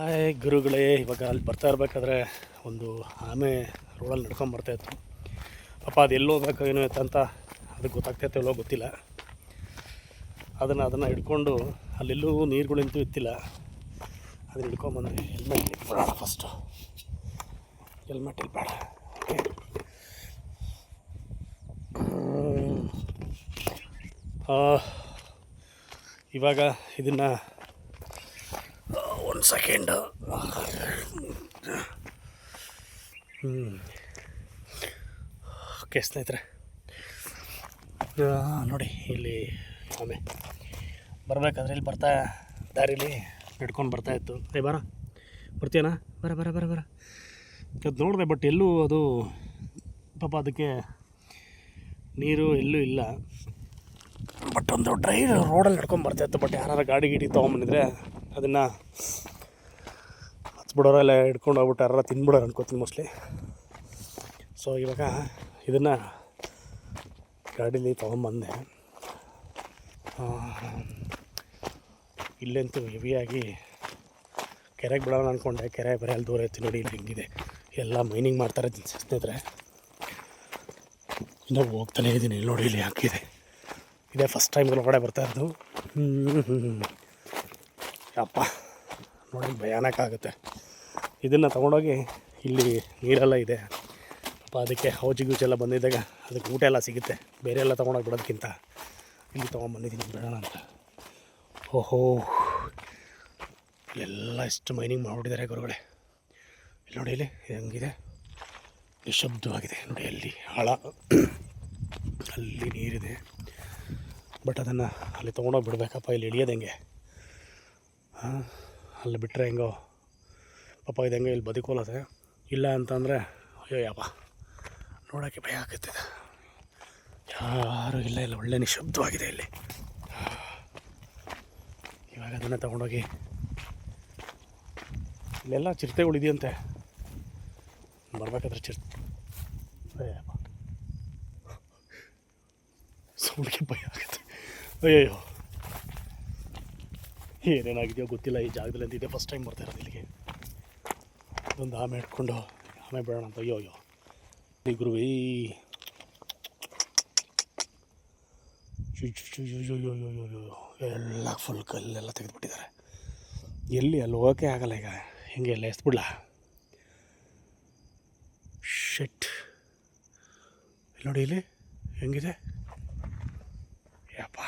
Hi ಗುರುಗಳೇ, ಇವಾಗ ಅಲ್ಲಿ ಬರ್ತಾ ಇರಬೇಕಾದ್ರೆ ಒಂದು ಆಮೆ ರೋಡಲ್ಲಿ ನಡ್ಕೊಂಡು ಬರ್ತಾಯಿತ್ತು ಪಾಪ ಅದು ಎಲ್ಲಿ ಹೋಗ್ಬೇಕು, ಏನೋ ಅಂತ ಅದಕ್ಕೆ ಗೊತ್ತಾಗ್ತೈತೆ ಎಲ್ಲೋ ಗೊತ್ತಿಲ್ಲ. ಅದನ್ನು ಅದನ್ನು ಹಿಡ್ಕೊಂಡು ಅಲ್ಲೆಲ್ಲೂ ನೀರುಗಳಂತೂ ಇತ್ತಿಲ್ಲ. ಅದನ್ನ ಹಿಡ್ಕೊಂಬಂದು ಹೆಲ್ಮೆಟ್ ಇಟ್ಬಿಡೋಣ ಫಸ್ಟು ಹೆಲ್ಮೆಟ್ ಇಲ್ಬೇಡ ಇವಾಗ ಇದನ್ನು ಒಂದು ಸೆಕೆಂಡು. ಹ್ಞೂ ಓಕೆ, ಸ್ನೇಹಿತರೆ. ನೋಡಿ, ಇಲ್ಲಿ ಒಮ್ಮೆ ಬರಬೇಕಾದ್ರೆ ಇಲ್ಲಿ ಬರ್ತಾ, ದಾರಿಲಿ ನಡ್ಕೊಂಡು ಬರ್ತಾ ಇತ್ತು. ಏ ಬರ. ಬರ್ತೀಯನಾ? ಬರ ಬರ ಬರ ಬರ. ಅದು ನೋಡಿದೆ ಬಟ್ ಎಲ್ಲೂ ಅದು, ಪಾಪ ಅದಕ್ಕೆ ನೀರು ಎಲ್ಲೂ ಇಲ್ಲ. ಬಟ್ ಒಂದು ಡ್ರೈ ರೋಡಲ್ಲಿ ನಡ್ಕೊಂಡು ಬರ್ತಾ ಇತ್ತು ಬಟ್ ಯಾರು ಗಾಡಿ ಗೀಡಿ ತೊಗೊಂಬಂದಿದ್ರೆ ಅದನ್ನು ಹಚ್ಬಿಡೋರೆಲ್ಲ ಹಿಡ್ಕೊಂಡು ಹೋಗ್ಬಿಟ್ಟು ಯಾರೆಲ್ಲ ತಿನ್ಬಿಡೋರು ಅನ್ಕೋತೀನಿ ಮೋಸ್ಟ್ಲಿ ಸೊ ಇವಾಗ ಇದನ್ನು ಗಾಡೀಲಿ ತೊಗೊಂಬಂದೆ. ಇಲ್ಲಂತೂ ಹೆವಿಯಾಗಿ ಕೆರೆಗೆ ಬಿಡೋಣ ಅಂದ್ಕೊಂಡೆ ಕೆರೆ ಬರೀ ಅಲ್ಲಿ ದೂರ ಐತಿ ನೋಡಿ, ಇಲ್ಲಿ ಹೆಂಗಿದೆ. ಎಲ್ಲ ಮೈನಿಂಗ್ ಮಾಡ್ತಾರೆ ಸ್ನೇಹಿತರೆ. ಇನ್ನೂ ಹೋಗ್ತಾನೇ ಇದ್ದೀನಿ ಇಲ್ಲಿ ನೋಡಿ, ಇಲ್ಲಿ ಹಾಕಿದೆ. ಇದೇ ಫಸ್ಟ್ ಟೈಮ್ ಒಳಗಡೆ ಬರ್ತಾ ಇರೋದು. ಅಪ್ಪ ನೋಡಿ ಭಯಾನಕ ಆಗುತ್ತೆ. ಇದನ್ನು ತೊಗೊಂಡೋಗಿ ಇಲ್ಲಿ ನೀರೆಲ್ಲ ಇದೆ. ಪಾಪ ಅದಕ್ಕೆ ಹೌಜಿ ಎಲ್ಲ ಬಂದಿದ್ದಾಗ ಅದಕ್ಕೆ ಊಟ ಎಲ್ಲ ಸಿಗುತ್ತೆ. ಬೇರೆ ಎಲ್ಲ ತೊಗೊಂಡೋಗಿ ಬಿಡೋದಕ್ಕಿಂತ ಇಲ್ಲಿ ತೊಗೊಂಬಂದಿದ್ದೀನಿ ಬಿಡೋಣ ಅಂತ. ಓಹೋ. ಎಲ್ಲ ಇಷ್ಟು ಮೈನಿಂಗ್ ಮಾಡಿಬಿಟ್ಟಿದ್ದಾರೆ ಗುರುಗಳೇ. ಇಲ್ಲಿ ನೋಡಿ, ಇಲ್ಲಿ ಹೆಂಗಿದೆ. ನಿಶಬ್ದವಾಗಿದೆ. ನೋಡಿ, ಅಲ್ಲಿ ಹಳ ಅಲ್ಲಿ ನೀರಿದೆ. ಬಟ್ ಅದನ್ನು ಅಲ್ಲಿ ತೊಗೊಂಡೋಗಿ ಬಿಡಬೇಕಪ್ಪ. ಇಲ್ಲಿ ಇಳಿಯೋದು ಹೆಂಗೆ ಹಾಂ, ಅಲ್ಲಿ ಬಿಟ್ಟರೆ ಹೆಂಗೋ ಪಾಪ ಇದು ಹೆಂಗೆ ಇಲ್ಲಿ ಬದುಕೋಲತ್ತೆ ಇಲ್ಲ ಅಂತಂದರೆ, ಅಯ್ಯೋ ಯಪ್ಪ, ನೋಡೋಕ್ಕೆ ಭಯ ಆಗುತ್ತಿದೆ. ಯಾರೂ ಇಲ್ಲ ಇಲ್ಲ, ಒಳ್ಳೆ ನಿಶಬ್ದವಾಗಿದೆ ಇಲ್ಲಿ. ಇವಾಗ ಅದನ್ನು ತಗೊಂಡೋಗಿ ಇಲ್ಲೆಲ್ಲ ಚಿರತೆಗಳಿದೆಯಂತೆ ಬರ್ಬೇಕಾದ್ರೆ ಚಿರ್ ಸೌಂಡ್ಗೆ ಭಯ ಆಗುತ್ತೆ. ಅಯ್ಯಯ್ಯೋ. ಏನೇನಾಗಿದೆಯೋ ಗೊತ್ತಿಲ್ಲ, ಈ ಜಾಗದಲ್ಲಿ ಅಂತಿದೆ ಫಸ್ಟ್ ಟೈಮ್ ಬರ್ತಾ ಇರೋದು ಇಲ್ಲಿಗೆ. ಒಂದು ಆಮೆ ಇಟ್ಕೊಂಡು ಆಮೆ ಬೇಡ ಅಂತ, ಅಯ್ಯೋ ಅಯ್ಯೋ. ಈ ಗುರು ಈ ಎಲ್ಲ ಫುಲ್ ಕಲ್ಲೆಲ್ಲ ತೆಗೆದುಬಿಟ್ಟಿದ್ದಾರೆ. ಎಲ್ಲಿ ಅಲ್ಲಿ ಹೋಗೋಕ್ಕೆ ಆಗಲ್ಲ ಈಗ. ಹೆಂಗೆ ಎಲ್ಲ ಎಸ್ಬಿಡ್ಲ? ಶೆಟ್ ನೋಡಿ ಇಲ್ಲಿ. ಹೆಂಗಿದೆ? ಯಪ್ಪ.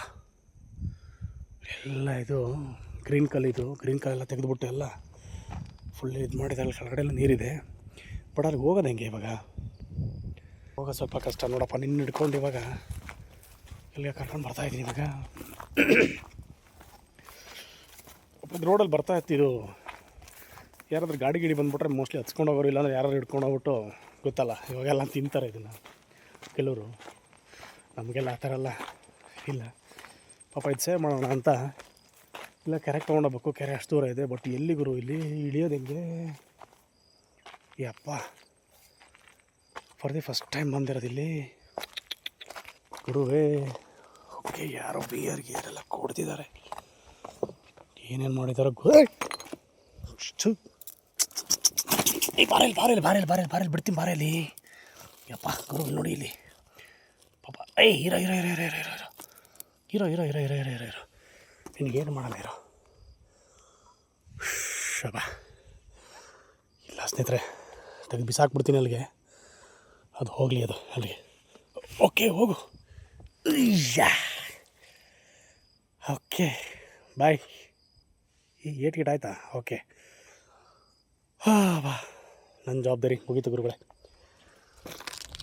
ಎಲ್ಲ ಇದು ಗ್ರೀನ್ ಕಲ್ ಇದು. ಗ್ರೀನ್ ಕಲ್ ಎಲ್ಲ ತೆಗೆದುಬಿಟ್ಟು ಎಲ್ಲ ಫುಲ್ ಇದು ಮಾಡಿದೆ, ಅಲ್ಲಿ ಕೆಳಗಡೆ ಎಲ್ಲ ನೀರಿದೆ. ಬಟ್ ಅಲ್ಲಿ ಹೋಗೋದು ಹೆಂಗೆ ಇವಾಗ? ಹೋಗೋದು ಸ್ವಲ್ಪ ಕಷ್ಟ ನೋಡಪ್ಪ ನಿನ್ನ ಹಿಡ್ಕೊಂಡು ಇವಾಗ ಇಲ್ಲಿಗೆ ಕರ್ಕೊಂಡು ಬರ್ತಾ ಇದ್ದೀನಿ ಇವಾಗ. ರೋಡಲ್ಲಿ ಬರ್ತಾ ಇತ್ತು ಇದು. ಯಾರಾದ್ರೂ ಗಾಡಿ ಗಿಡಿ ಬಂದುಬಿಟ್ರೆ ಮೋಸ್ಟ್ಲಿ ಹಚ್ಕೊಂಡು ಹೋಗೋರು, ಇಲ್ಲಾಂದ್ರೆ ಯಾರು ಹಿಡ್ಕೊಂಡು ಹೋಗ್ಬಿಟ್ಟು ಗೊತ್ತಲ್ಲ, ಇವಾಗೆಲ್ಲ ತಿಂತಾರೆ ಇದನ್ನು ಕೆಲವರು. ನಮಗೆಲ್ಲ ಆ ಥರ ಎಲ್ಲ ಇಲ್ಲ. ಪಾಪ ಇದು ಸೇವ್ ಮಾಡೋಣ ಅಂತ ಇಲ್ಲ ಕೆರೆ ತೊಗೊಂಡೋಗ್ಬೇಕು ಕೆರೆ ಅಷ್ಟು ದೂರ ಇದೆ ಬಟ್ ಎಲ್ಲಿ ಗುರು ಇಲ್ಲಿ ಇಳಿಯೋದು ಹೆಂಗೆ ಯಪ್ಪ ಫಾರ್ ದಿ ಫಸ್ಟ್ ಟೈಮ್ ಬಂದಿರೋದು ಇಲ್ಲಿ ಗುರುವೇ ಓಕೆ ಯಾರೋ ಬಿಯರ್ ಗಿಯರ್ ಎಲ್ಲ ಕೊಡ್ತಿದ್ದಾರೆ ಏನೇನು ಮಾಡಿದಾರೋ ಗುರು ಏ ಬಾರಲ್ಲಿ ಬಾರಲ್ಲಿ ಬಾರಲ್ಲಿ ಬಾರಲ್ಲಿ ಬಾರಲ್ಲಿ ಬಿಡ್ತೀನಿ ಬಾರಲ್ಲಿ ಯಪ್ಪ ಗುರು ನೋಡಿ ಇಲ್ಲಿ ಪಾಪ ಏಯ್ ಇರೋ ಇರೋ ಇರೋ ಇರೋ ಇರೋ ಇರೋ ಇರೋ ಇರೋ ಇರೋ ಇರೋ ಇರೋ ಇರೋ ನಿನಗೇನು ಮಾಡಲ್ಲ ಇರೋ. ಶಬ. ಇಲ್ಲ ಸ್ನೇಹಿತರೆ, ತೆಗೆದು ಬಿಸಾಕ್ಬಿಡ್ತೀನಿ ಅಲ್ಲಿಗೆ. ಅದು ಹೋಗಲಿ ಅದು, ಅಲ್ಲಿಗೆ. ಓಕೆ, ಹೋಗು. Okay, bye. ಈ ಏಟ್ ಗೇಟ್ ಆಯ್ತಾ? ಓಕೆ. ಹಾಂ, ಬಾ. ನನ್ನ ಜವಾಬ್ದಾರಿ ಮುಗೀತು ಗುರುಗಳೇ.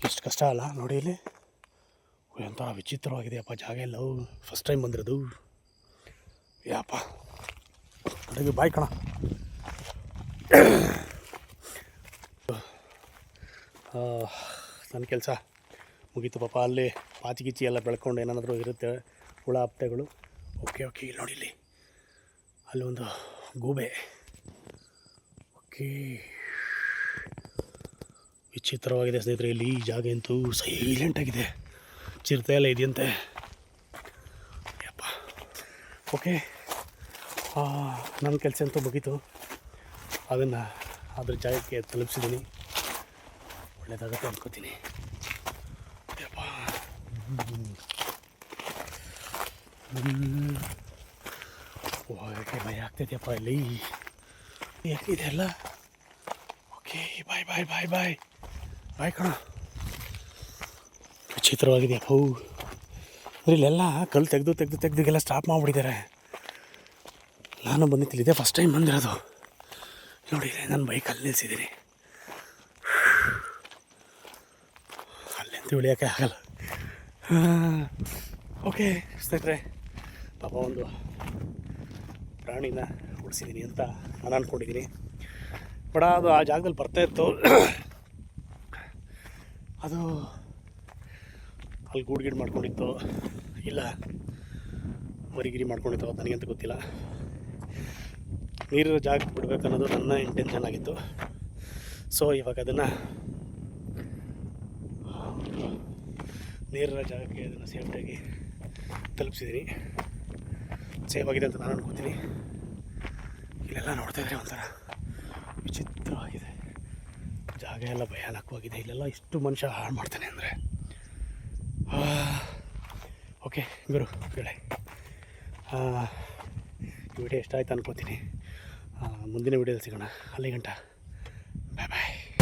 ಎಷ್ಟು ಕಷ್ಟ ಅಲ್ಲ, ನೋಡಿ ಇಲ್ಲಿ. ಎಂಥ ವಿಚಿತ್ರವಾಗಿದೆಯಪ್ಪ, ಜಾಗ ಎಲ್ಲವೂ. ಫಸ್ಟ್ ಟೈಮ್ ಬಂದಿರೋದು. ಯಪ್ಪ ಅಡುಗೆ ಬಾಯ್ ಕಣ. ನನ್ನ ಕೆಲಸ ಮುಗೀತು ಪಾಪ. ಅಲ್ಲಿ ಪಾಚಿ ಗಿಚ್ಚಿ ಎಲ್ಲ ಬೆಳ್ಕೊಂಡು ಏನಾದರೂ ಇರುತ್ತೆ ಹುಳ ಹಪ್ತೆಗಳು ಓಕೆ ಓಕೆ, ಇಲ್ಲಿ ನೋಡಿ ಇಲ್ಲಿ. ಅಲ್ಲೊಂದು ಗೂಬೆ. ಓಕೆ. ವಿಚಿತ್ರವಾಗಿದೆ ಸ್ನೇಹಿತರೆ, ಇಲ್ಲಿ ಈ ಜಾಗ ಅಂತೂ ಸೈಲೆಂಟಾಗಿದೆ ಚಿರತೆ ಎಲ್ಲ ಇದೆಯಂತೆ. ಯಪ್ಪ. ಓಕೆ. ನನ್ನ ಕೆಲಸ ಅಂತೂ ಮುಗೀತು. ಅದನ್ನು ಅದ್ರ ಜಾಗಕ್ಕೆ ತಲುಪಿಸಿದ್ದೀನಿ ಒಳ್ಳೇದಾಗುತ್ತೆ ಅಂದ್ಕೋತೀನಿ. ಹೋಗಕ್ಕೆ ಭಯ ಆಗ್ತೈತೆಯಪ್ಪ ಇಲ್ಲಿ? ಯಾಕಿದೆ ಅಲ್ಲ ಓಕೆ, ಬಾಯ್ ಬಾಯ್ ಬಾಯ್ ಬಾಯ್. ಬಾಯ್ ಕಣ. ವಿಚಿತ್ರವಾಗಿದೆಯಪ್ಪ. ಹೂ. ಇಲ್ಲೆಲ್ಲ ಕಲ್ಲು ತೆಗೆದು ತೆಗೆದು ತೆಗೆದಿಗೆಲ್ಲ ಸ್ಟಾಪ್ ಮಾಡಿಬಿಟ್ಟಿದ್ದಾರೆ. ನಾನು ಬಂದು ಇದೇ ಫಸ್ಟ್ ಟೈಮ್ ಬಂದಿರೋದು ನೋಡಿ ನಾನು ಬೈಕಲ್ಲಿ ನಿಲ್ಲಿಸಿದ್ದೀನಿ ಅಲ್ಲಂತೂ ಇಳಿಯೋಕ್ಕೆ ಆಗಲ್ಲ. ಓಕೆ ಸ್ನೇಹಿತರೆ, ಪಾಪ ಒಂದು ಪ್ರಾಣಿನ ಉಳಿಸಿದ್ದೀನಿ ಅಂತ ನಾನು ಅಂದ್ಕೊಂಡಿದ್ದೀನಿ ಬಟ್ ಅದು ಆ ಜಾಗದಲ್ಲಿ ಬರ್ತಾ ಇತ್ತು. ಅದು ಅಲ್ಲಿ ಗೂಡ್ಗಿಡ್ ಮಾಡ್ಕೊಂಡಿತ್ತು. ಇಲ್ಲ, ಮರಿಗಿರಿ ಮಾಡ್ಕೊಂಡಿತ್ತು ನನಗೆ ಅಂತ ಗೊತ್ತಿಲ್ಲ. ನೀರಿನ ಜಾಗಕ್ಕೆ ಬಿಡಬೇಕು ಅನ್ನೋದು ನನ್ನ ಇಂಟೆನ್ಷನ್ ಆಗಿತ್ತು. ಸೊ ಇವಾಗ ಅದನ್ನು ನೀರಿನ ಜಾಗಕ್ಕೆ ಅದನ್ನು ಸೇಫ್ಟಿಯಾಗಿ ತಲುಪಿಸಿದ್ದೀನಿ ಸೇಫ್ ಆಗಿದೆ ಅಂತ ನಾನು ಅನ್ಕೋತೀನಿ. ಇಲ್ಲೆಲ್ಲ ನೋಡ್ತಾ ಇದ್ರೆ ಒಂಥರ ವಿಚಿತ್ರವಾಗಿದೆ. ಜಾಗ ಎಲ್ಲ ಭಯಾನಕವಾಗಿದೆ. ಇಲ್ಲೆಲ್ಲ ಇಷ್ಟು ಮನುಷ್ಯ ಹಾಳು ಮಾಡ್ತಾನೆ ಅಂದರೆ. ಓಕೆ ಗುರು ಕಡೆ ಈ ವಿಡಿಯೋ ಎಷ್ಟಾಯ್ತು ಅನ್ಕೋತೀನಿ. ಮುಂದಿನ ವಿಡಿಯೋದಲ್ಲಿ ಸಿಗೋಣ. ಅಲ್ಲಿ ಗಂಟ. ಬಾಯ್ ಬಾಯ್